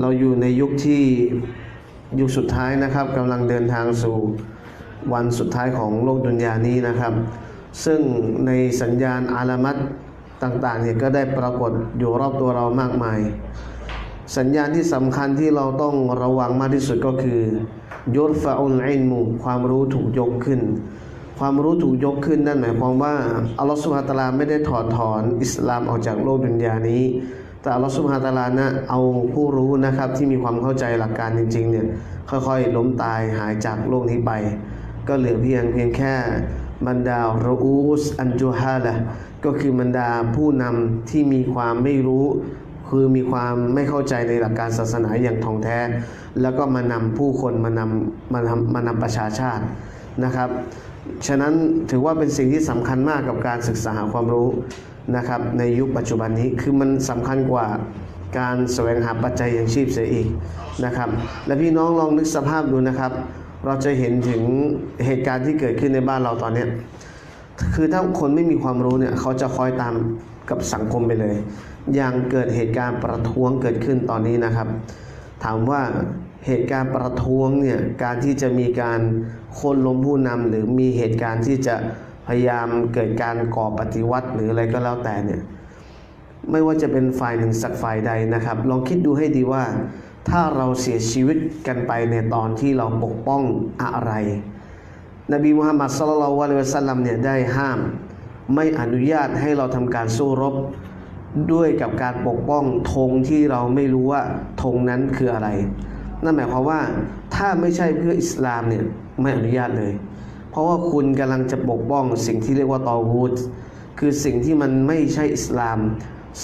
เราอยู่ในยุคที่ยุคสุดท้ายนะครับกำลังเดินทางสู่วันสุดท้ายของโลกดุนยานี้นะครับ ซึ่งในสัญญาณอาลามัตต่างๆเนี่ยก็ได้ปรากฏอยู่รอบตัวเรามากมาย สัญญาณที่สำคัญที่เราต้องระวังมากที่สุดก็คือยุรฟะอุลอินมุความรู้ถูกยกขึ้น ความรู้ถูกยกขึ้นนั่นหมายความว่าอัลลอฮฺสุบฮาตาลาไม่ได้ถอดถอนอิสลามออกจากโลกดุนยานี้ แต่อัลลอฮฺสุบฮานตะอาลานะเอาผู้รู้นะครับที่มีความเข้าใจหลักการจริงๆเนี่ยค่อยๆ ล้มตายหายจากโลกนี้ไป ก็เหลือเพียงเพียงแค่บรรดาโรูอุสอันจูฮาละก็คือบรรดาผู้นำที่มีความไม่รู้ คือมีความไม่เข้าใจในหลักการศาสนาอย่างท่องแท้ แล้วก็มานำผู้คนมานำมานำมานำประชาชาตินะครับ ฉะนั้นถือว่าเป็นสิ่งที่สำคัญมากกับการศึกษาหาความรู้ นะครับในยุคปัจจุบันนี้คือมันสำคัญกว่าการแสวงหาปัจจัยย่างชีพเสียอีกนะครับ และพี่น้องลองนึกสภาพดูนะครับ เราจะเห็นถึงเหตุการณ์ที่เกิดขึ้นในบ้านเราตอนเนี้ยคือถ้าคนไม่มีความรู้เนี่ยเขาจะคอยตามกับสังคมไปเลย อย่างเกิดเหตุการณ์ประท้วงเกิดขึ้นตอนนี้นะครับ ถามว่าเหตุการณ์ประท้วงเนี่ยการที่จะมีการโค่นล้มผู้นำหรือมีเหตุการณ์ที่จะ พยายามเกิดการก่อปฏิวัติหรืออะไรก็แล้วแต่เนี่ยไม่ว่าจะเป็นฝ่ายหนึ่งสักฝ่ายใดนะครับ ลองคิดดูให้ดีว่า ถ้าเราเสียชีวิตกันไปในตอนที่เราปกป้องอะไร นบีมุฮัมมัดสลลัลลอฮุอะลัยฮิวะสัลลัมเนี่ยได้ห้าม ไม่อนุญาตให้เราทำการสู้รบด้วยกับการปกป้องธงที่เราไม่รู้ว่าธงนั้นคืออะไร นั่นหมายความว่าถ้าไม่ใช่เพื่ออิสลามเนี่ยไม่อนุญาตเลย ราะว่าคุณกำลังจะปกป้องสิ่งที่เรียกว่าตอวูดคือสิ่งที่มันไม่ใช่อิสลาม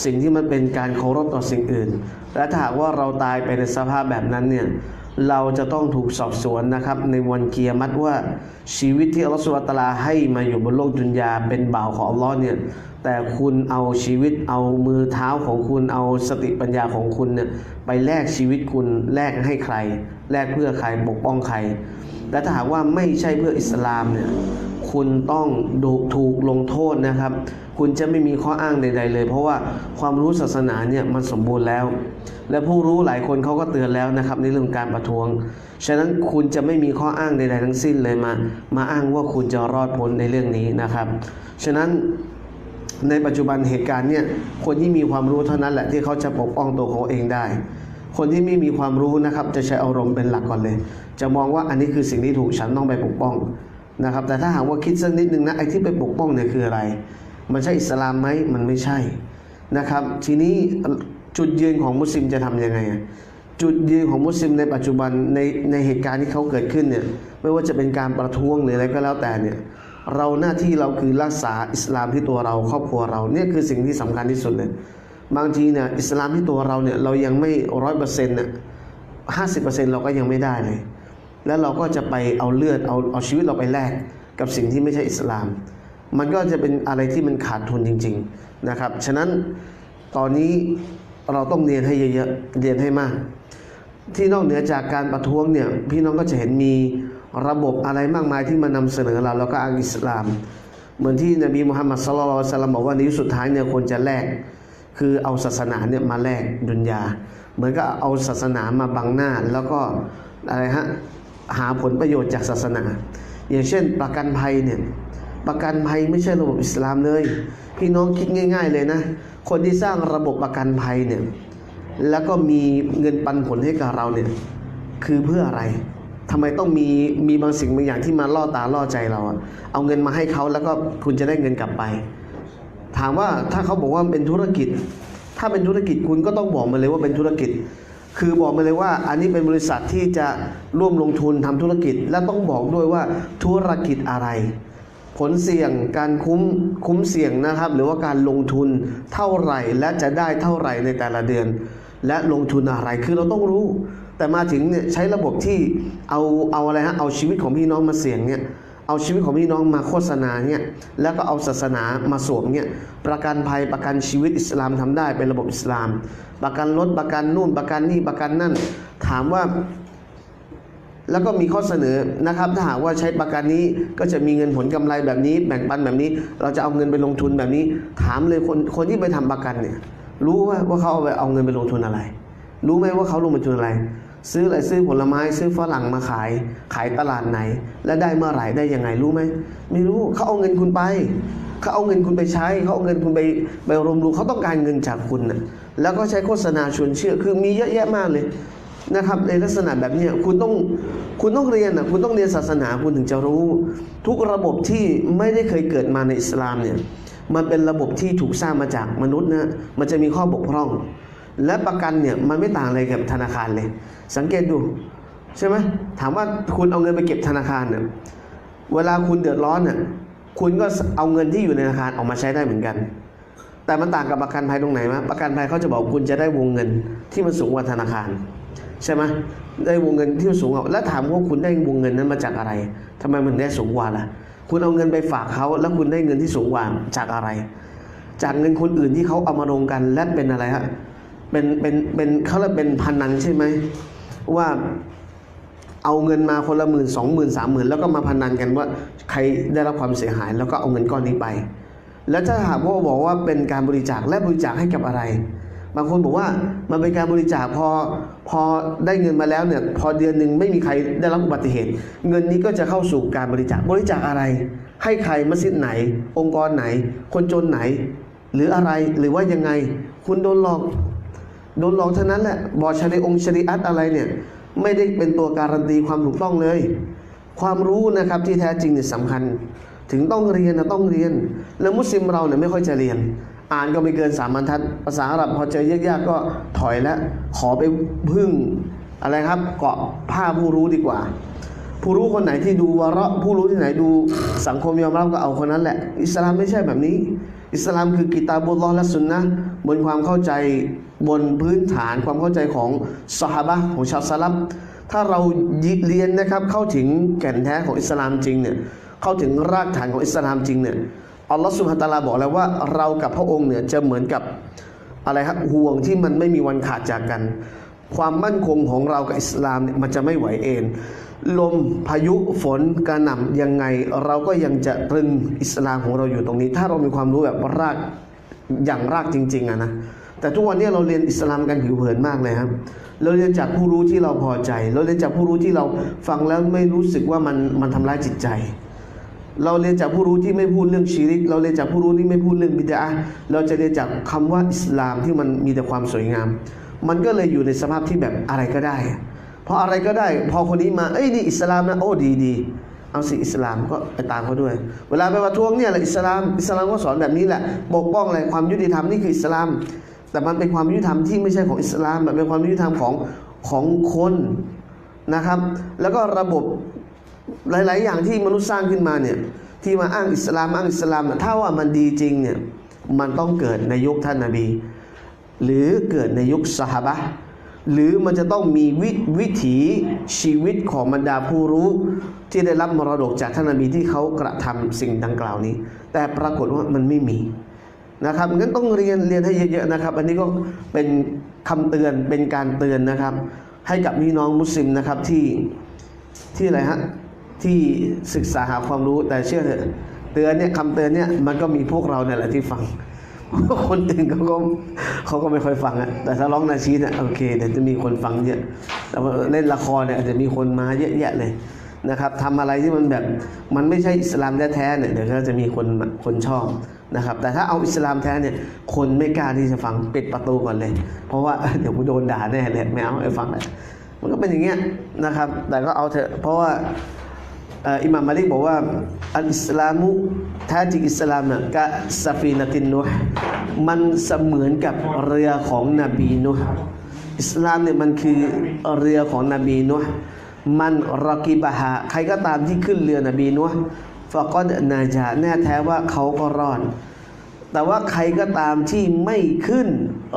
สิ่งที่มันเป็นการเคารพต่อสิ่งอื่น และถ้าหากว่าเราตายไปในสภาพแบบนั้นเนี่ยเราจะต้องถูกสอบสวนนะครับ ในวันเกียรติว่าชีวิตที่อัลลอฮฺสุบฮานะฮูวะตาลาให้มาอยู่บนโลกดุนยาเป็นบ่าวของอัลลอฮ์เนี่ยแต่คุณเอาชีวิตเอามือเท้าของคุณเอาสติปัญญาของคุณเนี่ยไปแลกชีวิตคุณแลกให้ใคร แลกเพื่อใครปกป้องใคร และถ้าหากว่าไม่ใช่เพื่ออิสลามเนี่ยคุณต้องดูถูกลงโทษนะครับ คุณจะไม่มีข้ออ้างใด ๆ เลย เพราะว่าความรู้ศาสนาเนี่ยมันสมบูรณ์แล้ว และผู้รู้หลายคนเขาก็เตือนแล้วนะครับ ในเรื่องการประท้วง ฉะนั้นคุณจะไม่มีข้ออ้างใด ๆ ทั้งสิ้นเลยมา มาอ้างว่าคุณจะรอดพ้นในเรื่องนี้นะครับ ฉะนั้นในปัจจุบันเหตุการณ์เนี่ยคนที่มีความรู้เท่านั้นแหละที่เขาจะปกป้องตัวเขาเองได้ คนที่ไม่มีความรู้นะครับจะใช้อารมณ์เป็นหลักก่อนเลย จะมองว่าอันนี้คือสิ่งที่ถูกฉันต้องไปปกป้องนะครับ แต่ถ้าหากว่าคิดสักนิดนึงนะไอ้ที่ไปปกป้องเนี่ยคืออะไร มันใช่อิสลามไหมมันไม่ใช่นะครับ ทีนี้จุดยืนของมุสลิมจะทำยังไง จุดยืนของมุสลิมในปัจจุบันในในเหตุการณ์ที่เขาเกิดขึ้นเนี่ยไม่ว่าจะเป็นการประท้วงหรืออะไรก็แล้วแต่เนี่ยเราหน้าที่เราคือรักษาอิสลามที่ตัวเราครอบครัวเราเนี่ยคือสิ่งที่สำคัญที่สุดเลย บางทีเนี่ยอิสลามที่ตัวเราเนี่ยเรายังไม่ร้อยเปอร์เซ็นต์เนี่ยห้าสิบเปอร์เซ็นต์เราก็ยังไม่ได้เลย แล้วเราก็จะไปเอาเลือดเอาเอาชีวิตเราไปแลกกับสิ่งที่ไม่ใช่อิสลาม มันก็จะเป็นอะไรที่มันขาดทุนจริง ๆนะครับ ฉะนั้นตอนนี้เราต้องเรียนให้เยอะๆเรียนให้มาก ที่นอกเหนือจากการประท้วงเนี่ยพี่น้องก็จะเห็นมีระบบอะไรมากมายที่มานำเสนอเราแล้วก็อ้างอิสลาม เหมือนที่นบีมุฮัมมัดสลลัลลอฮุอะลัยฮิวะสัลลัมบอกว่าในยุคสุดท้ายเนี่ยควรจะแลก คือเอาศาสนาเนี่ยมาแลกดุนยา เหมือนกับเอาศาสนามาบังหน้า แล้วก็อะไรฮะหาผลประโยชน์จากศาสนา อย่างเช่น ประกันภัยเนี่ยประกันภัยไม่ใช่ระบบอิสลามเลย พี่น้องคิดง่าย ๆ เลยนะ คนที่สร้างระบบประกันภัยเนี่ยแล้วก็มีเงินปันผลให้กับเราเนี่ยคือเพื่ออะไรทำไมต้องมีมีบางสิ่งบางอย่างที่มาล่อตาล่อใจเราอะเอาเงินมาให้เขาแล้วก็คุณจะได้เงินกลับไป ถามว่าถ้าเขาบอกว่าเป็นธุรกิจ ถ้าเป็นธุรกิจคุณก็ต้องบอกมาเลยว่าเป็นธุรกิจ คือบอกมาเลยว่า อันนี้เป็นบริษัทที่จะร่วมลงทุนทำธุรกิจ และต้องบอกด้วยว่าธุรกิจอะไร ผลเสี่ยงการคุ้มคุ้มเสี่ยงนะครับ หรือว่าการลงทุนเท่าไหร่และจะได้เท่าไหร่ในแต่ละเดือน และลงทุนอะไรคือเราต้องรู้ แต่มาถึงเนี่ยใช้ระบบที่เอาเอาอะไรฮะเอาชีวิตของพี่น้องมาเสี่ยงเนี่ย เอาชีวิตของพี่น้องมาโฆษณาเนี่ยแล้วก็เอาศาสนามาสวมเนี่ยประกันภัยประกันชีวิตอิสลามทำได้เป็นระบบอิสลาม ประกันรถประกันนู่นประกันนี่ประกันนั่น ถามว่า แล้วก็มีข้อเสนอนะครับ ถ้าหากว่าใช้ประกันนี้ก็จะมีเงินผลกำไรแบบนี้ แบ่งปันแบบนี้ เราจะเอาเงินไปลงทุนแบบนี้ ถามเลยคนคนที่ไปทำประกันเนี่ยรู้ว่าว่าเขาเอาไปเอาเงินไปลงทุนอะไร รู้ไหมว่าเขาลงทุนอะไร ซื้ออะไรซื้อผลไม้ซื้อฝรั่งมาขาย ขายตลาดไหน และได้เมื่อไหร่ได้ยังไงรู้ไหมไม่รู้เขาเอาเงินคุณไปเขาเอาเงินคุณไปใช้เขาเอาเงินคุณไปไปรวมรูเขาต้องการเงินจากคุณนะแล้วก็ใช้โฆษณาชวนเชื่อคือมีเยอะแยะมากเลยนะครับในลักษณะแบบนี้คุณต้องคุณต้องเรียนอะคุณต้องเรียนศาสนาคุณถึงจะรู้ ทุกระบบที่ไม่ได้เคยเกิดมาในอิสลามเนี่ยมันเป็นระบบที่ถูกสร้างมาจากมนุษย์นะมันจะมีข้อบกพร่อง และประกันเนี่ยมันไม่ต่างอะไรกับธนาคารเลย สังเกตดูใช่ไหมถามว่าคุณเอาเงินไปเก็บธนาคารเนี่ยเวลาคุณเดือดร้อนเนี่ยคุณก็เอาเงินที่อยู่ในธนาคารออกมาใช้ได้เหมือนกัน แต่มันต่างกับประกันภัยตรงไหนมะประกันภัยเขาจะบอกคุณจะได้วงเงินที่มันสูงกว่าธนาคารใช่ไหมได้วงเงินที่สูงกว่าแล้วถามว่าคุณได้วงเงินนั้นมาจากอะไรทำไมมันได้สูงกว่าล่ะ คุณเอาเงินไปฝากเขาแล้วคุณได้เงินที่สูงกว่าจากอะไร จากเงินคนอื่นที่เขาเอามาลงกันและเป็นอะไรฮะ เป็นเป็นเป็นเขาเรียกเป็นพันนันใช่ไหมว่าเอาเงินมาคนละหมื่นสองหมื่นสามหมื่นแล้วก็มาพันนันกันว่าใครได้รับความเสียหาย แล้วก็เอาเงินก้อนนี้ไป แล้วถ้าหากว่าบอกว่าเป็นการบริจาคและบริจาคให้กับอะไร บางคนบอกว่ามันเป็นการบริจาคพอพอได้เงินมาแล้วเนี่ยพอเดือนหนึ่งไม่มีใครได้รับอุบัติเหตุ เงินนี้ก็จะเข้าสู่การบริจาคบริจาคอะไร ให้ใครมัสยิดไหน องค์กรไหน คนจนไหน หรืออะไรหรือว่ายังไง คุณโดนหลอก โดนหลอกเท่านั้นแหละบอชริองชริอัตอะไรเนี่ยไม่ได้เป็นตัวการันตีความถูกต้องเลย ความรู้นะครับที่แท้จริงเนี่ยสำคัญ ถึงต้องเรียนนะต้องเรียน แล้วมุสลิมเราเนี่ยไม่ค่อยจะเรียน อ่านก็ไม่เกินสามบรรทัด ภาษาอาหรับพอเจอยากๆก็ถอยแล้วขอไปพึ่งอะไรครับ เกาะผ้าผู้รู้ดีกว่า ผู้รู้คนไหนที่ดูวาระผู้รู้ที่ไหนดูสังคมยอมรับก็เอาคนนั้นแหละ อิสลามไม่ใช่แบบนี้ อิสลามคือกิตาบุลลอและสุนนะบนความเข้าใจ บนพื้นฐานความเข้าใจของสหบะห์ของชาวสลับถ้าเราเรียนนะครับเข้าถึงแก่นแท้ของอิสลามจริงเนี่ยเข้าถึงรากฐานของอิสลามจริงเนี่ยอัลลอฮฺสุบฮานตะอาลาบอกแล้วว่าเรากับพระองค์เนี่ยจะเหมือนกับอะไรครับห่วงที่มันไม่มีวันขาดจากกัน ความมั่นคงของเรากับอิสลามเนี่ยมันจะไม่ไหวเองลมพายุฝนกระหน่ำยังไง เราก็ยังจะตรึงอิสลามของเราอยู่ตรงนี้ ถ้าเรามีความรู้แบบรากอย่างรากจริงๆอะนะ แต่ทุกวันนี้เราเรียนอิสลามกันผิวเผินมากเลยครับ เราเรียนจากผู้รู้ที่เราพอใจ เราเรียนจากผู้รู้ที่เราฟังแล้วไม่รู้สึกว่ามันมันทำร้ายจิตใจ เราเรียนจากผู้รู้ที่ไม่พูดเรื่องชีริก เราเรียนจากผู้รู้ที่ไม่พูดเรื่องบิดาเราจะเรียนจากคำว่าอิสลามที่มันมีแต่ความสวยงาม มันก็เลยอยู่ในสภาพที่แบบอะไรก็ได้เพราะอะไรก็ได้ พอคนนี้มาเอ้ยนี่อิสลามนะโอ้ดีดีเอาสิอิสลามก็ไปตามเขาด้วย เวลาไปประท้วงเนี่ยแหละอิสลามอิสลามก็สอนแบบนี้แหละปกป้องอะไรความยุติธรรมนี่คืออิสลาม แต่มันเป็นความยุติธรรมที่ไม่ใช่ของอิสลามมันเป็นความยุติธรรมของของคนนะครับ แล้วก็ระบบหลาย ๆ อย่างที่มนุษย์สร้างขึ้นมาเนี่ยที่มาอ้างอิสลามอ้างอิสลามถ้าว่ามันดีจริงเนี่ยมันต้องเกิดในยุคท่านนาบี หรือเกิดในยุคสหบะหรือมันจะต้องมีวิวิถีชีวิตของบรรดาผู้รู้ ที่ได้รับมรดกจากท่านนาบีที่เขากระทำสิ่งดังกล่าวนี้ แต่ปรากฏว่ามันไม่มี นะครับงั้นต้องเรียนเรียนให้เยอะๆนะครับ อันนี้ก็เป็นคำเตือนเป็นการเตือนนะครับ ให้กับพี่น้องมุสลิมนะครับที่ที่อะไรฮะที่ศึกษาหาความรู้แต่เชื่อเถอะเตือนเนี่ยคำเตือนเนี่ยมันก็มีพวกเราเนี่ยแหละที่ฟัง คนอื่นเขาก็เขาก็ไม่ค่อยฟังอะแต่ถ้าร้องนาชีเนี่ยโอเคเดี๋ยวจะมีคนฟังเยอะแต่ว่าเล่นละครเนี่ยอาจจะมีคนมาเยอะแยะเลย นะครับทำอะไรที่มันแบบมันไม่ใช่อิสลามแท้ๆเนี่ยเดี๋ยวก็จะมีคนคนชอบนะครับแต่ถ้าเอาอิสลามแท้เนี่ยคนไม่กล้าที่จะฟังปิดประตูก่อนเลย เพราะว่าเดี๋ยวกูโดนด่าแน่เลยไม่เอาไอ้ฟังเลยมันก็เป็นอย่างเงี้ยนะครับ แต่ก็เอาเถอะเพราะว่าอิหม่ามมาลิกบอกว่าอัลอิสลามุแท้จริงอิสลามน่ะกะซาฟีนตินนุห์มันเสมือนกับเรือของนบีนุห์อิสลามเนี่ยมันคือเรือของนบีนุห์ มันรักิบะฮาใครก็ตามที่ขึ้นเรือนบีนุห์ฟะกอดนาจาแน่แท้ว่าเขาก็รอด แต่ว่าใครก็ตามที่ไม่ขึ้น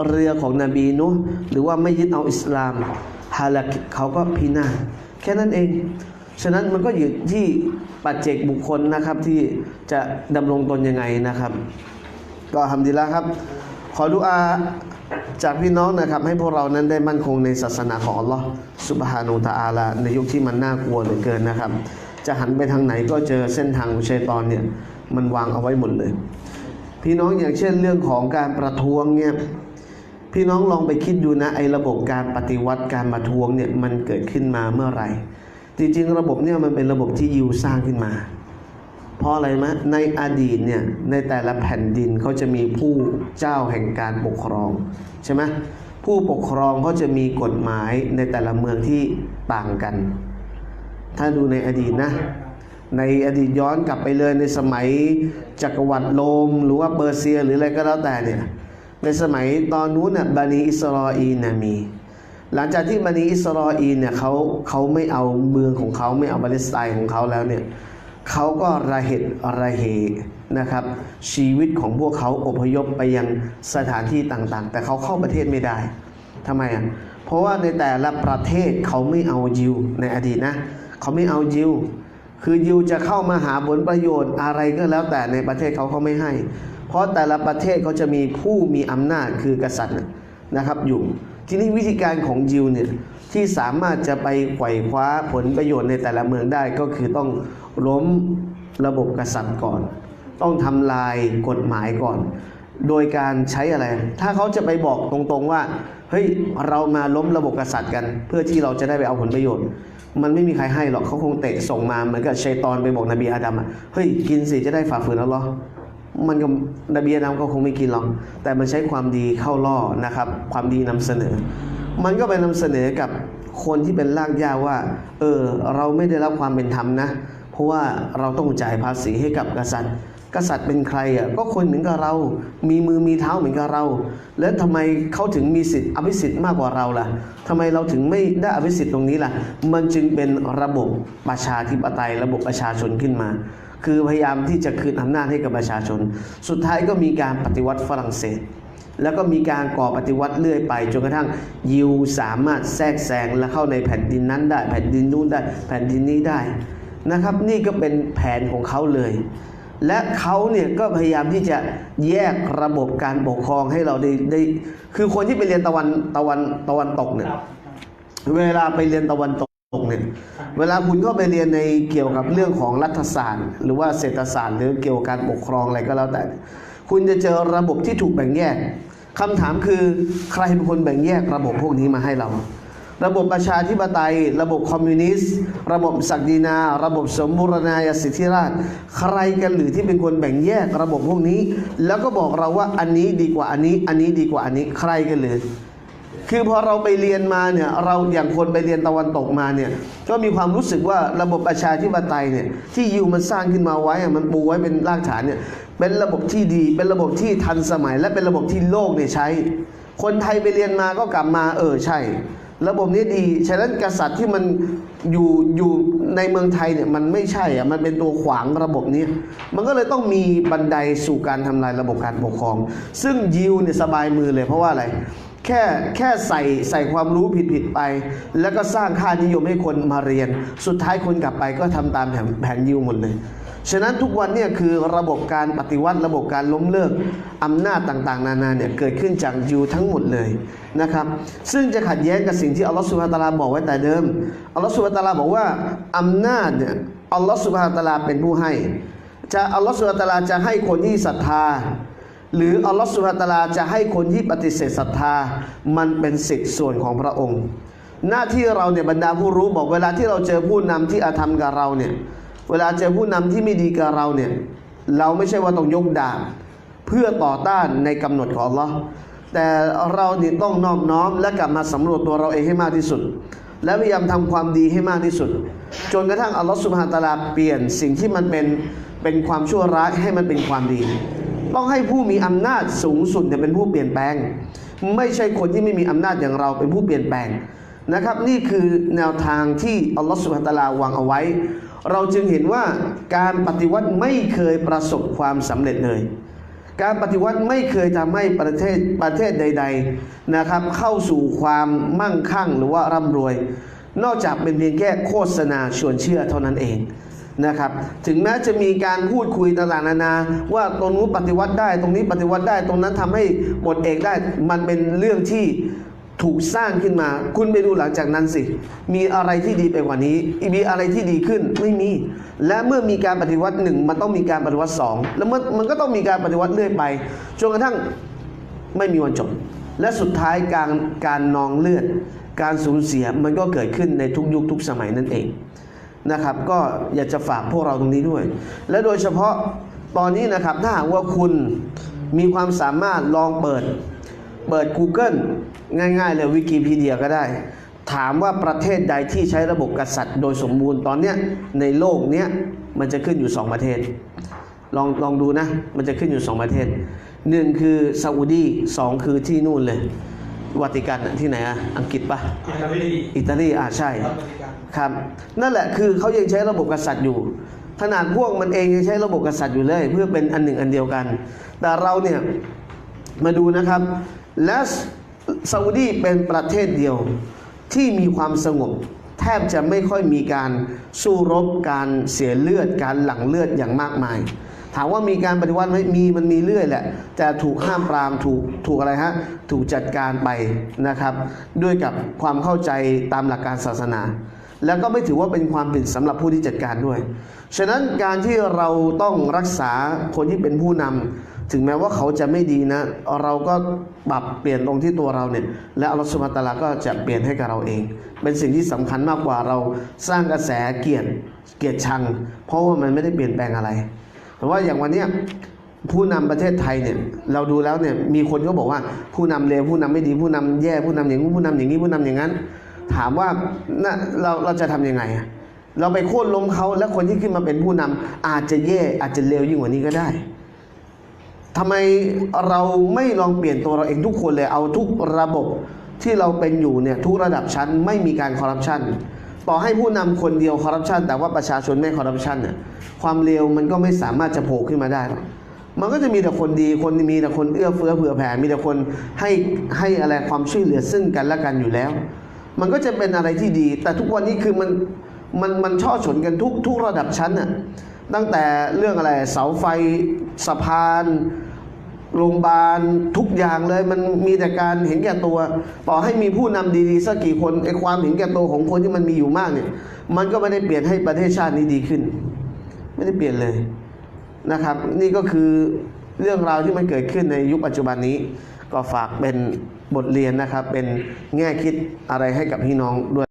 เรือของนบีนุห์หรือว่าไม่ยึดเอาอิสลามฮาลักเขาก็พินาศแค่นั้นเอง ฉะนั้นมันก็อยู่ที่ปัจเจกบุคคลนะครับที่จะดำรงตนยังไงนะครับ ก็ทำดีแล้วครับ ขอดุอา จากพี่น้องนะครับให้พวกเรานั้นได้มั่นคงในศาสนาของอัลลอฮ์สุบฮานูตะอาลาในยุคที่มันน่ากลัวเหลือเกินนะครับ จะหันไปทางไหนก็เจอเส้นทางของชัยตอนเนี่ยมันวางเอาไว้หมดเลย พี่น้องอย่างเช่นเรื่องของการประท้วงเนี่ยพี่น้องลองไปคิดดูนะไอ้ระบบการปฏิวัติการประท้วงเนี่ยมันเกิดขึ้นมาเมื่อไหร่ จริงๆ ระบบเนี่ยมันเป็นระบบที่ยิวสร้างขึ้นมา เพราะอะไรมะในอดีตเนี่ยในแต่ละแผ่นดินเขาจะมีผู้เจ้าแห่งการปกครองใช่ไหมผู้ปกครองเขาจะมีกฎหมายในแต่ละเมืองที่ต่างกัน ถ้าดูในอดีตนะในอดีตย้อนกลับไปเลยในสมัยจักรวรรดิโรมหรือว่าเปอร์เซียหรืออะไรก็แล้วแต่เนี่ยในสมัยตอนนู้นน่ะบานีอิสราอีน่ะมี หลังจากที่บานีอิสราอีลเนี่ยเขาเขาไม่เอาเมืองของเขาไม่เอาปาเลสไตน์ของเขาแล้วเนี่ย เขาก็ระเหตุระเหนะครับ ชีวิตของพวกเขาอพยพไปยังสถานที่ต่างๆ แต่เขาเข้าประเทศไม่ได้ทำไมอะเพราะว่าในแต่ละประเทศเขาไม่เอายิวในอดีตนะเขาไม่เอายิวคือยิวจะเข้ามาหาผลประโยชน์อะไรก็แล้วแต่ในประเทศเขาเขาไม่ให้ เพราะแต่ละประเทศเขาจะมีผู้มีอำนาจคือกษัตริย์นะครับอยู่ ทีนี้วิธีการของยิวเนี่ยที่สามารถจะไปไขว่คว้าผลประโยชน์ในแต่ละเมืองได้ก็คือต้องล้มระบบกษัตริย์ก่อน ต้องทำลายกฎหมายก่อน โดยการใช้อะไร ถ้าเขาจะไปบอกตรงๆว่าเฮ้ยเรามาล้มระบบกษัตริย์กัน เพื่อที่เราจะได้ไปเอาผลประโยชน์ มันไม่มีใครให้หรอกเขาคงเตะส่งมาเหมือนกับชัยตอนไปบอกนบีอาดัมอะเฮ้ยกินสิจะได้ฝ่าฝืนแล้วหรอ มันก็นบีอาดัมก็คงไม่กินหรอก แต่มันใช้ความดีเข้าล่อนะครับ ความดีนำเสนอ มันก็ไปนำเสนอกับคนที่เป็นรากหญ้าว่า เออ เราไม่ได้รับความเป็นธรรมนะ เพราะว่าเราต้องจ่ายภาษีให้กับกษัตริย์ กษัตริย์เป็นใครอะ ก็คนเหมือนกับเรา มีมือมีเท้าเหมือนกับเรา แล้วทำไมเขาถึงมีสิทธิ์อภิสิทธิ์มากกว่าเราล่ะทำไมเราถึงไม่ได้อภิสิทธิ์ตรงนี้ล่ะ มันจึงเป็นระบบประชาธิปไตยระบบประชาชนขึ้นมา คือพยายามที่จะคืนอำนาจให้กับประชาชน สุดท้ายก็มีการปฏิวัติฝรั่งเศส แล้วก็มีการก่อปฏิวัติเรื่อยไปจนกระทั่งยิวสามารถแทรกแซงและเข้าในแผ่นดินนั้นได้ แผ่นดินนู้นได้แผ่นดินนี้ได้นะครับ นี่ก็เป็นแผนของเขาเลย และเขาเนี่ยก็พยายามที่จะแยกระบบการปกครองให้เราได้ได้ คือคนที่ไปเรียนตะวันตะวันตะวันตกเนี่ยครับเวลาไปเรียนตะวันต กเนี่ยเวลาคุณเข้าไปเรียนในเกี่ยวกับเรื่องของรัฐศาสตร์ หรือว่าเศรษฐศาสตร์หรือเกี่ยวกับการปกครองอะไรก็แล้วแต่ คุณจะเจอระบบที่ถูกแบ่งแยกคำถามคือใครเป็นคนแบ่งแยกระบบพวกนี้มาให้เรา ระบบประชาธิปไตย ระบบคอมมิวนิสต์ ระบบศักดินา ระบบสมบูรณาญาสิทธิราช ใครกันหรือที่เป็นคนแบ่งแยกระบบพวกนี้ แล้วก็บอกเราว่าอันนี้ดีกว่าอันนี้ อันนี้ดีกว่าอันนี้ใครกันหรือ คือพอเราไปเรียนมาเนี่ยเราอย่างคนไปเรียนตะวันตกมาเนี่ยก็มีความรู้สึกว่าระบบประชาธิปไตยเนี่ยที่ยิวมันสร้างขึ้นมาไว้อะมันปูไว้เป็นรากฐานเนี่ยเป็นระบบที่ดี เป็นระบบที่ทันสมัย และเป็นระบบที่โลกเนี่ยใช้ คนไทยไปเรียนมาก็กลับมาเออใช่ ระบบนี้ดีฉะนั้นกษัตริย์ที่มันอยู่อยู่ในเมืองไทยเนี่ยมันไม่ใช่อะมันเป็นตัวขวางระบบนี้ มันก็เลยต้องมีบันไดสู่การทำลายระบบการปกครอง ซึ่งยิวเนี่ยสบายมือเลยเพราะว่าอะไร แค่แค่ใส่ใส่ความรู้ผิดผิดๆไป แล้วก็สร้างค่านิยมให้คนมาเรียน สุดท้ายคนกลับไปก็ทำตามแผนแผนยิวหมดเลย ฉะนั้นทุกวันเนี่ยคือระบบการปฏิวัติระบบการล้มเลิกอำนาจต่างๆ นานาเนี่ยเกิดขึ้นจากยิวทั้งหมดเลยนะครับ ซึ่งจะขัดแย้งกับสิ่งที่อัลลอฮฺสุบฮานตะลาบอกไว้แต่เดิมอัลลอฮฺสุบฮานตะลาบอกว่าอำนาจเนี่ยอัลลอฮฺสุบฮานตะลาเป็นผู้ให้ จะอัลลอฮฺสุบฮานตะลาจะให้คนที่ศรัทธา หรืออัลลอฮฺสุฮานะฮูวะตาลาจะให้คนที่ปฏิเสธศรัทธา มันเป็นสิทธิ์ส่วนของพระองค์ หน้าที่เราเนี่ยบรรดาผู้รู้บอกเวลาที่เราเจอผู้นำที่อาธรรมกับเราเนี่ยเวลาเจอผู้นำที่ไม่ดีกับเราเนี่ยเราไม่ใช่ว่าต้องยกดาบเพื่อต่อต้านในกำหนดของอัลลอฮ์แต่เราเนี่ยต้องนอบน้อมและกลับมาสำรวจตัวเราเองให้มากที่สุด และพยายามทำความดีให้มากที่สุด จนกระทั่งอัลลอฮ์สุบฮานตะลาเปลี่ยนสิ่งที่มันเป็นเป็นความชั่วร้ายให้มันเป็นความดี ต้องให้ผู้มีอำนาจสูงสุดเนี่ยเป็นผู้เปลี่ยนแปลง ไม่ใช่คนที่ไม่มีอำนาจอย่างเราเป็นผู้เปลี่ยนแปลงนะครับ นี่คือแนวทางที่อัลลอฮฺสุบฮานะฮูวะตะอาลาวางเอาไว้ เราจึงเห็นว่าการปฏิวัติไม่เคยประสบความสำเร็จเลย การปฏิวัติไม่เคยทำให้ประเทศประเทศใด ๆนะครับ เข้าสู่ความมั่งคั่งหรือว่าร่ำรวย นอกจากเป็นเพียงแค่โฆษณาชวนเชื่อเท่านั้นเอง นะครับ ถึงแม้จะมีการพูดคุยต่างๆนานาว่าตรงนู้นปฏิวัติได้ ตรงนี้ปฏิวัติได้ ตรงนั้นทำให้หมดเอกได้ มันเป็นเรื่องที่ถูกสร้างขึ้นมา คุณไปดูหลังจากนั้นสิ มีอะไรที่ดีไปกว่านี้ มีอะไรที่ดีขึ้น ไม่มี และเมื่อมีการปฏิวัติหนึ่งมันต้องมีการปฏิวัติสองแล้วมันมันก็ต้องมีการปฏิวัติเรื่อยไป จนกระทั่งไม่มีวันจบ และสุดท้ายการการนองเลือด การสูญเสียมันก็เกิดขึ้นในทุกยุคทุกสมัยนั่นเอง นะครับ ก็อยากจะฝากพวกเราตรงนี้ด้วย และโดยเฉพาะตอนนี้นะครับถ้าหากว่าคุณมีความสามารถลองเปิดเปิด Google ง่ายๆเลยวิกิพีเดียก็ได้ ถามว่าประเทศใดที่ใช้ระบบกษัตริย์ โดยสมบูรณ์ตอนเนี้ยในโลกเนี้ยมันจะขึ้นอยู่ 2 ประเทศ ลองลองดูนะ มันจะขึ้นอยู่ 2 ประเทศหนึ่งคือซาอุดีสองคือที่นู่นเลย วาติกันอะที่ไหนอะอังกฤษปะอิตาลีอิตาลีอ่าใช่ครับอเมริกันครับ นั่นแหละคือเขายังใช้ระบบกษัตริย์อยู่ ขนาดพวกมันเองยังใช้ระบบกษัตริย์อยู่เลย เพื่อเป็นอันหนึ่งอันเดียวกัน แต่เราเนี่ยมาดูนะครับ และซาอุดีเป็นประเทศเดียวที่มีความสงบ แทบจะไม่ค่อยมีการสู้รบการเสียเลือดการหลั่งเลือดอย่างมากมาย ถามว่ามีการปฏิวัติไหมมีมันมีเรื่อยแหละแต่ถูกห้ามปรามถูกถูกอะไรฮะถูกจัดการไปนะครับ ด้วยกับความเข้าใจตามหลักการศาสนา แล้วก็ไม่ถือว่าเป็นความผิดสำหรับผู้ที่จัดการด้วย ฉะนั้นการที่เราต้องรักษาคนที่เป็นผู้นำถึงแม้ว่าเขาจะไม่ดีนะ เราก็ปรับเปลี่ยนตรงที่ตัวเราเนี่ยและอัลลอฮฺสุบะตาลาก็จะเปลี่ยนให้กับเราเอง เป็นสิ่งที่สำคัญมากกว่าเราสร้างกระแสเกียดเกียดชัง เพราะว่ามันไม่ได้เปลี่ยนแปลงอะไร แต่ว่าอย่างวันนี้ผู้นำประเทศไทยเนี่ยเราดูแล้วเนี่ยมีคนก็บอกว่าผู้นำเลวผู้นำไม่ดีผู้นำแย่ผู้นำอย่างนู้นผู้นำอย่างนี้ผู้นำอย่างนั้น ถามว่าเราเราจะทำยังไง เราไปโค่นล้มเขาและคนที่ขึ้นมาเป็นผู้นำอาจจะแย่อาจจะเลวยิ่งกว่านี้ก็ได้ทำไมเราไม่ลองเปลี่ยนตัวเราเองทุกคนเลยเอาทุกระบบที่เราเป็นอยู่เนี่ยทุกระดับชั้นไม่มีการคอร์รัปชัน ต่อให้ผู้นำคนเดียวคอร์รัปชันแต่ว่าประชาชนไม่คอร์รัปชันเนี่ยความเลวมันก็ไม่สามารถจะโผล่ขึ้นมาได้หรอกมันก็จะมีแต่คนดีคนมีแต่คนเอื้อเฟื้อเผื่อแผ่มีแต่คนให้ให้อะไรความช่วยเหลือซึ่งกันและกันอยู่แล้ว มันก็จะเป็นอะไรที่ดี แต่ทุกวันนี้คือมันมันมันช่อฉนกันทุกทุกระดับชั้นน่ะตั้งแต่เรื่องอะไรเสาไฟสะพาน โรงพยาบาลทุกอย่างเลยมันมีแต่การเห็นแก่ตัว ต่อให้มีผู้นำดีๆสักกี่คนไอ้ความเห็นแก่ตัวของคนที่มันมีอยู่มากเนี่ยมันก็ไม่ได้เปลี่ยนให้ประเทศชาตินี้ดีขึ้น ไม่ได้เปลี่ยนเลยนะครับ นี่ก็คือเรื่องราวที่มันเกิดขึ้นในยุคปัจจุบันนี้ ก็ฝากเป็นบทเรียนนะครับ เป็นแง่คิดอะไรให้กับพี่น้องด้วย